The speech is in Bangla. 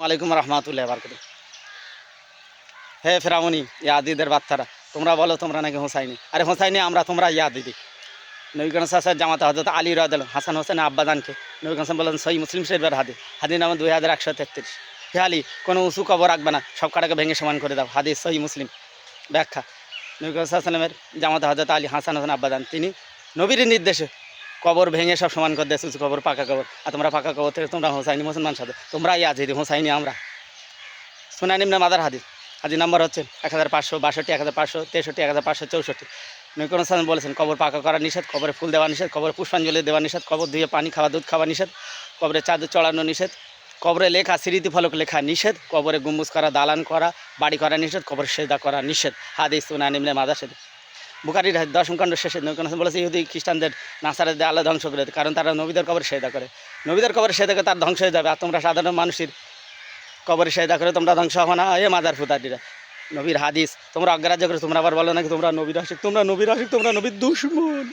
ওয়ালাইকুম রহমাতুল্লাহ বারকাত হে ফেরামনি ইয়াদিদের বাচ্চারা, তোমরা বলো তোমরা নাকি হোসাইনি? আরে হোসাইনি আমরা, তোমরা ইয়াদ দিদি নবীগণ সাসার জামাতে হজরত আলী রাদ হাসান হোসেন আব্বাদানকে নবীগণ সাহেব বলেন সই মুসলিম শরীফের হাদি হাদি নাম দুই হাজার একশো তেত্রিশ। হে আলী, কোনো উঁচু কবর রাখবে না, সব কাটাকে ভেঙে সমান করে দাও। হাদিস সহি মুসলিম। ব্যাখ্যা। নবীগণ সাল্লামের জামাতে হজরত আলী, হাসান হোসেন আব্বাদান তিনি নবীর নির্দেশে কবর ভেঙে সব সমান করে দেয় কবর, পাকা কবর। আর তোমরা পাকা কবর থেকে তোমরা হোসাইনি, মুসলমান সাথে তোমরা ইয়া দিদি হোসাইনি আমরা। শোনা নিম্ন মাদার হাদিস। হাদিস নাম্বার হচ্ছে এক হাজার পাঁচশো বাষট্টি এক হাজার পাঁচশো তেষট্টি এক হাজার পাঁচশো চৌষট্টি। নৈকন সালাম বলেছেন, কবর পাকা করা নিষেধ, কবরে ফুল দেওয়া নিষেধ, কবরে পুষ্পাঞ্জলি দেওয়া নিষেধ, কবর ধুয়ে পানি খাওয়া, দুধ খাওয়া নিষেধ, কবরে চাঁদ চড়ানো নিষেধ, কবরে লেখা, স্মৃতি ফলক লেখা নিষেধ, কবরে গুম্বুজ করা, দালান করা, বাড়ি করা নিষেধ, কবরে সেদা করা নিষেধ। হাদিস শোনা নিম্নে মাদার সেদে বুকারির হাদিস দশম খণ্ড শেষে বলেছে, ইহুদি খ্রিস্টানদের নাসারাদের আল্লাহ ধ্বংস করে কারণ তারা নবীদের কবর সেদা করে। নবীদের কবর সেদা করে তার ধ্বংস হয়ে যাবে, আর তোমরা সাধারণ মানুষের কবরে সেদা করে তোমরা ধ্বংস হব না, এ মাদার ফুতারিরা নবীর হাদিস, তোমরা অগ্রাহ্য করে, তোমরা আবার বলো নাকি, তোমরা নবীর আশিক, তোমরা নবীর আশিক, তোমরা নবীর দুশ্মন।